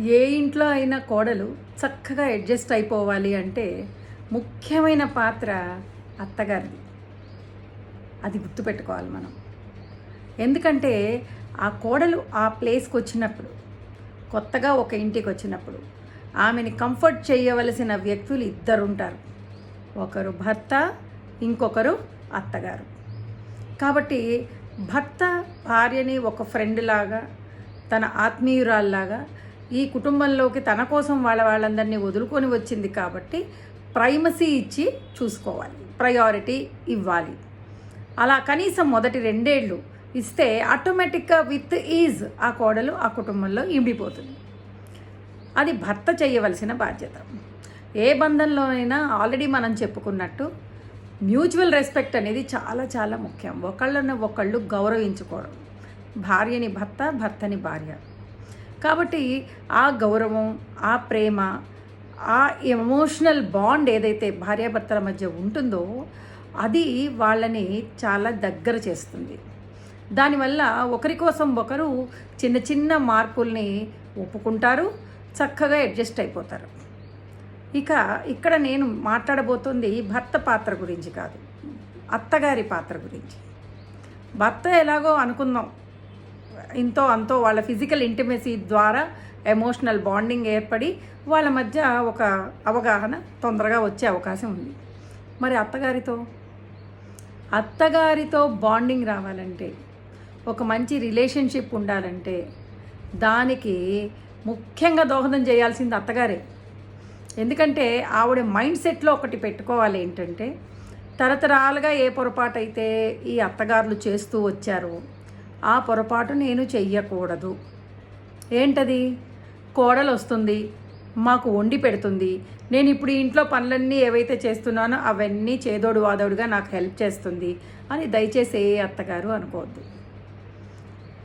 ఏ ఇంట్లో అయినా కోడలు చక్కగా అడ్జస్ట్ అయిపోవాలి అంటే ముఖ్యమైన పాత్ర అత్తగారిది. అది గుర్తుపెట్టుకోవాలి మనం. ఎందుకంటే ఆ కోడలు ఆ ప్లేస్కి వచ్చినప్పుడు కొత్తగా ఒక ఇంటికి వచ్చినప్పుడు ఆమెని కంఫర్ట్ చేయవలసిన వ్యక్తులు ఇద్దరు ఉంటారు ఒకరు భర్త ఇంకొకరు అత్తగారు. కాబట్టి భర్త భార్యని ఒక ఫ్రెండ్ లాగా తన ఆత్మీయురాల్లాగా ఈ కుటుంబంలోకి తన కోసం వాళ్ళ వాళ్ళందరినీ వదులుకొని వచ్చింది కాబట్టి ప్రైమసీ ఇచ్చి చూసుకోవాలి. ప్రయారిటీ ఇవ్వాలి. అలా కనీసం మొదటి రెండేళ్ళు ఇస్తే ఆటోమేటిక్గా విత్ ఈజ్ ఆ కోడలు ఆ కుటుంబంలో ఇమిడిపోతుంది అది భర్త చేయవలసిన బాధ్యత. ఏ బంధంలో అయినా ఆల్రెడీ మనం చెప్పుకున్నట్టు మ్యూచువల్ రెస్పెక్ట్ అనేది చాలా చాలా ముఖ్యం. ఒకళ్ళని ఒకళ్ళు గౌరవించుకోవడం. భార్యని భర్త భర్తని భార్య. కాబట్టి ఆ గౌరవం ఆ ప్రేమ ఆ ఎమోషనల్ బాండ్ ఏదైతే భార్యాభర్తల మధ్య ఉంటుందో అది వాళ్ళని చాలా దగ్గర చేస్తుంది. దానివల్ల ఒకరి కోసం ఒకరు చిన్న చిన్న మార్పుల్ని ఒప్పుకుంటారు చక్కగా అడ్జస్ట్ అయిపోతారు. ఇక ఇక్కడ నేను మాట్లాడబోతుంది భర్త పాత్ర గురించి కాదు అత్తగారి పాత్ర గురించి. భర్త ఎలాగో అనుకుందాం ఇంతో అంతో వాళ్ళ ఫిజికల్ ఇంటిమసీ ద్వారా ఎమోషనల్ బాండింగ్ ఏర్పడి వాళ్ళ మధ్య ఒక అవగాహన తొందరగా వచ్చే అవకాశం ఉంది. మరి అత్తగారితో? అత్తగారితో బాండింగ్ రావాలంటే ఒక మంచి రిలేషన్షిప్ ఉండాలంటే దానికి ముఖ్యంగా దోహదం చేయాల్సింది అత్తగారే. ఎందుకంటే ఆవిడ మైండ్ సెట్లో ఒకటి పెట్టుకోవాలి ఏంటంటే తరతరాలుగా ఏ పొరపాటు అయితే ఈ అత్తగారులు చేస్తూ వచ్చారో ఆ పొరపాటు నేను చెయ్యకూడదు. ఏంటది? కోడలు వస్తుంది మాకు వండి పెడుతుంది. నేను ఇప్పుడు ఇంట్లో పనులన్నీ ఏవైతే చేస్తున్నానో అవన్నీ చేదోడు వాదోడుగా నాకు హెల్ప్ చేస్తుంది అని దయచేసి ఏ అత్తగారు అనుకోవద్దు.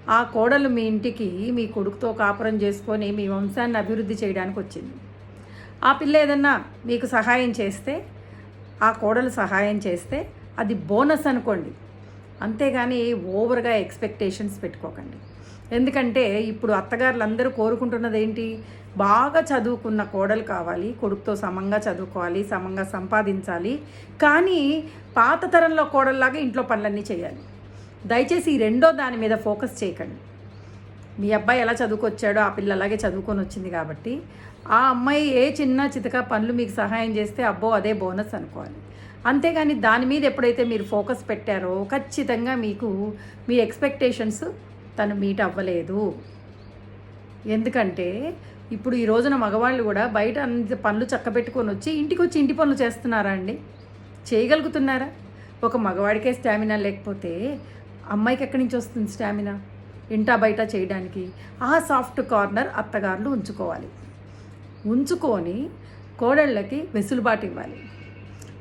ఆ కోడలు మీ ఇంటికి మీ కొడుకుతో కాపురం చేసుకొని మీ వంశాన్ని అభివృద్ధి చేయడానికి వచ్చింది. ఆ పిల్ల ఏదన్నా మీకు సహాయం చేస్తే ఆ కోడలు సహాయం చేస్తే అది బోనస్ అనుకోండి. అంతేగాని ఓవర్గా ఎక్స్పెక్టేషన్స్ పెట్టుకోకండి. ఎందుకంటే ఇప్పుడు అత్తగారులందరూ కోరుకుంటున్నది ఏంటి బాగా చదువుకున్న కోడలు కావాలి కొడుకుతో సమంగా చదువుకోవాలి సమంగా సంపాదించాలి. కానీ పాత తరంలో కోడల్లాగా ఇంట్లో పనులన్నీ చేయాలి. దయచేసి ఈ రెండో దాని మీద ఫోకస్ చేయకండి. మీ అబ్బాయి ఎలా చదువుకొచ్చాడో ఆ పిల్ల అలాగే చదువుకొని వచ్చింది కాబట్టి. ఆ అమ్మాయి ఏ చిన్న చితక పనులు మీకు సహాయం చేస్తే అబ్బో అదే బోనస్ అనుకోవాలి. అంతేగాని దాని మీద ఎప్పుడైతే మీరు ఫోకస్ పెట్టారో ఖచ్చితంగా మీకు మీ ఎక్స్పెక్టేషన్స్ తను మీట్ అవ్వలేదు. ఎందుకంటే ఇప్పుడు ఈ రోజున మగవాళ్ళు కూడా బయట అన్ని పనులు చక్కబెట్టుకొని వచ్చి ఇంటికి వచ్చి ఇంటి పనులు చేస్తున్నారా అండి? చేయగలుగుతున్నారా? ఒక మగవాడికే స్టామినా లేకపోతే అమ్మాయికి ఎక్కడి నుంచి వస్తుంది స్టామినా? ఇంటా బయట చేయడానికి? ఆ సాఫ్ట్ కార్నర్ అత్తగారులు ఉంచుకోవాలి. ఉంచుకొని కోడళ్ళకి వెసులుబాటు ఇవ్వాలి.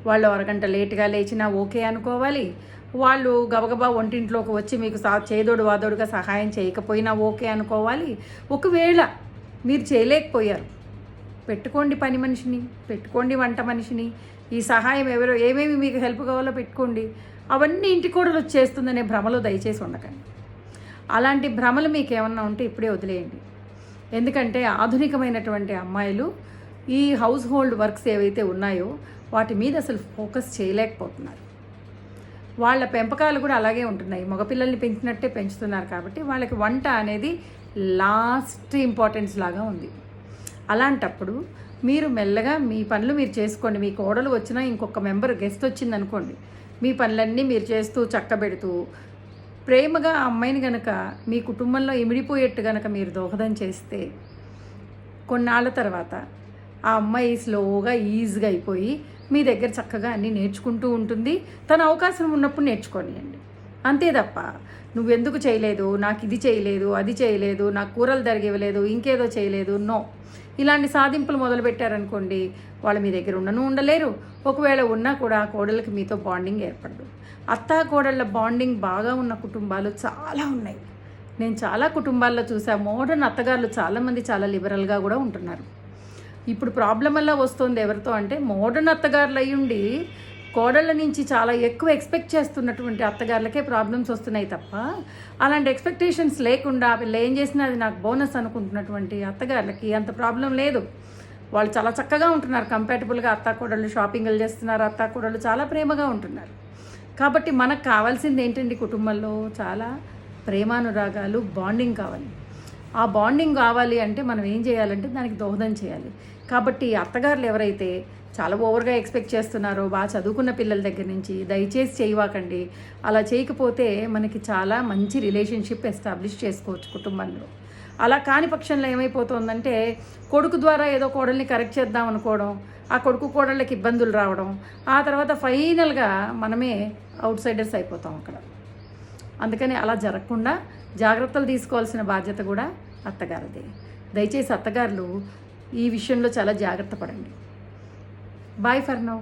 వాళ్ళు అరగంట లేట్గా లేచినా ఓకే అనుకోవాలి. వాళ్ళు గబగబా వంటింట్లోకి వచ్చి మీకు సా చేదోడు వాదోడుగా సహాయం చేయకపోయినా ఓకే అనుకోవాలి. ఒకవేళ మీరు చేయలేకపోయారు. పెట్టుకోండి పని మనిషిని పెట్టుకోండి వంట మనిషిని. ఈ సహాయం ఎవరో ఏమేమి మీకు హెల్ప్ కావాలో పెట్టుకోండి. అవన్నీ ఇంటి కూడలు వచ్చేస్తుందనే భ్రమలో దయచేసి ఉండకండి. అలాంటి భ్రమలు మీకు ఏమన్నా ఉంటే ఇప్పుడే వదిలేయండి. ఎందుకంటే ఆధునికమైనటువంటి అమ్మాయిలు ఈ హౌస్ హోల్డ్ వర్క్స్ ఏవైతే ఉన్నాయో వాటి మీద అసలు ఫోకస్ చేయలేకపోతున్నారు. వాళ్ళ పెంపకాలు కూడా అలాగే ఉంటున్నాయి. మగపిల్లల్ని పెంచినట్టే పెంచుతున్నారు కాబట్టి వాళ్ళకి వంట అనేది లాస్ట్ ఇంపార్టెన్స్ లాగా ఉంది. అలాంటప్పుడు మీరు మెల్లగా మీ పనులు మీరు చేసుకోండి. మీ కోడలు వచ్చినా ఇంకొక మెంబర్ గెస్ట్ వచ్చింది అనుకోండి మీ పనులన్నీ మీరు చేస్తూ చక్కబెడుతూ ప్రేమగా ఆ అమ్మాయిని గనక మీ కుటుంబంలో ఇమిడిపోయేట్టు గనక మీరు దోహదం చేస్తే కొన్నాళ్ళ తర్వాత ఆ అమ్మాయి స్లోగా ఈజీగా అయిపోయి మీ దగ్గర చక్కగా అన్నీ నేర్చుకుంటూ ఉంటుంది. తన అవకాశం ఉన్నప్పుడు నేర్చుకోనియండి. అంతే తప్ప నువ్వెందుకు చేయలేదు? నాకు ఇది చేయలేదు అది చేయలేదు నాకు కూరలు తరిగివ్వలేదు ఇంకేదో చేయలేదు. నో. ఇలాంటి సాధింపులు మొదలు పెట్టారనుకోండి వాళ్ళు మీ దగ్గర ఉండను ఉండలేరు. ఒకవేళ ఉన్నా కూడా కోడళ్ళకి మీతో బాండింగ్ ఏర్పడదు. అత్త కోడళ్ళ బాండింగ్ బాగా ఉన్న కుటుంబాలు చాలా ఉన్నాయి. నేను చాలా కుటుంబాల్లో చూసా మోడర్న్ అత్తగారులు చాలామంది చాలా లిబరల్గా కూడా ఉంటున్నారు. ఇప్పుడు ప్రాబ్లం అలా వస్తుంది ఎవరితో అంటే మోడర్న్ అత్తగారులు అయ్యుండి కోడళ్ళ నుంచి చాలా ఎక్కువ ఎక్స్పెక్ట్ చేస్తున్నటువంటి అత్తగారులకే ప్రాబ్లమ్స్ వస్తున్నాయి తప్ప అలాంటి ఎక్స్పెక్టేషన్స్ లేకుండా వీళ్ళు ఏం చేసినా అది నాకు బోనస్ అనుకుంటున్నటువంటి అత్తగారులకి అంత ప్రాబ్లం లేదు. వాళ్ళు చాలా చక్కగా ఉంటున్నారు. కంపాటబుల్గా అత్త కోడళ్ళు షాపింగ్లు చేస్తున్నారు. అత్త కోడళ్ళు చాలా ప్రేమగా ఉంటున్నారు. కాబట్టి మనకు కావాల్సింది ఏంటండి కుటుంబంలో? చాలా ప్రేమానురాగాలు బాండింగ్ కావాలి. ఆ బాండింగ్ కావాలి అంటే మనం ఏం చేయాలంటే దానికి దోహదం చేయాలి. కాబట్టి అత్తగారులు ఎవరైతే చాలా ఓవర్గా ఎక్స్పెక్ట్ చేస్తున్నారో బాగా చదువుకున్న పిల్లల దగ్గర నుంచి దయచేసి చేయవాకండి. అలా చేయకపోతే మనకి చాలా మంచి రిలేషన్షిప్ ఎస్టాబ్లిష్ చేసుకోవచ్చు కుటుంబంలో. అలా కాని పక్షంలో ఏమైపోతుందంటే కొడుకు ద్వారా ఏదో కోడల్ని కరెక్ట్ చేద్దాం అనుకోవడం ఆ కొడుకు కోడళ్ళకి ఇబ్బందులు రావడం ఆ తర్వాత ఫైనల్గా మనమే అవుట్ సైడర్స్ అయిపోతాం అక్కడ. అందుకని అలా జరగకుండా జాగ్రత్తలు తీసుకోవాల్సిన బాధ్యత కూడా అత్తగారిది. దయచేసి అత్తగారులు ఈ విషయంలో చాలా జాగ్రత్త పడండి. Bye for now